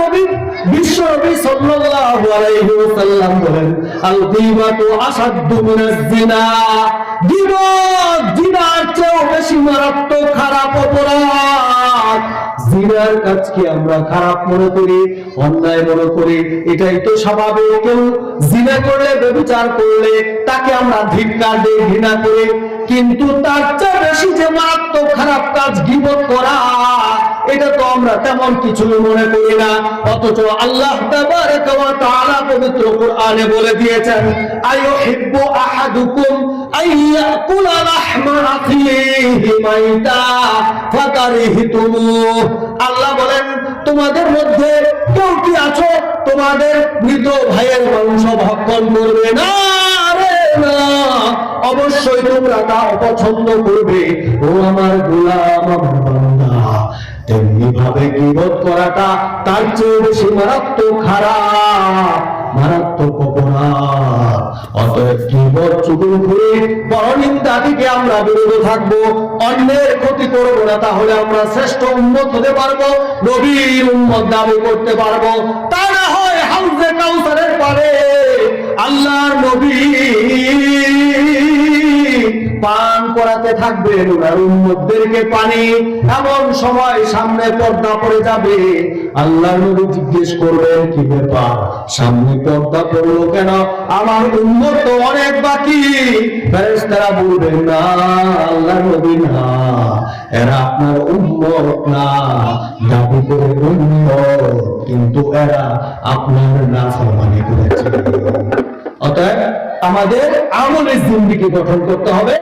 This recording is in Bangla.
নবী, বিশ্ব নবী সাল্লাল্লাহু আলাইহি ওয়াসাল্লাম বলেন, আল গীবাতু মিনাজ জিনা। জিনার চেয়েও বেশি মারাত্মক খারাপ অপরাধ। জিনার কাজকে আমরা খারাপ মনে করি, অন্যায় মনে করি? এটাই তো স্বাভাবিক। কেউ জিনা করলে ব্যভিচার করলে, তাকে আমরা ধিক্কার দিয়ে ঘৃণা করি। কিন্তু তার চেয়ে বেশি যে মারাত্মক খারাপ কাজ গিবত করা, এটা আমরা তেমন কিছু মনে করি না। অথচ আল্লাহ পবিত্র কোরআনে বলে দিয়েছেন আল্লাহ বলেন, তোমাদের মধ্যে কেউ কি আছো? তোমাদের মৃত ভাইয়ের মাংস ভক্ষণ করবে না অবশ্যই তোমরা তা অপছন্দ করবে। ও আমার গোলাম করাটা তার চেয়ে বেশি মারাত্মক খারাপ, মারাত্মক থেকে আমরা অন্যের ক্ষতি তাহলে আমরা শ্রেষ্ঠ উন্মত হতে পারব, নবীর উন্মত দাবি করতে পারব। তা পান করাতে থাকবেন ওনার উম্মতদেরকে পানি এমন সময় সামনে পর্দা পড়ে যাবে। আল্লাহ নবী জিজ্ঞেস করবেন, কি ব্যাপার? সামনে পর্দা পড়ল কেন? আমার উম্মত তো অনেক বাকি। ফেরেশতারা বলবেন, না আল্লাহ নবী না। এরা আপনার উম্মত না। দাবি করে উম্মত, কিন্তু এরা আপনার নাফরমানি করেছে। অতএব আমাদের আমলের জিন্দিগি গঠন করতে হবে।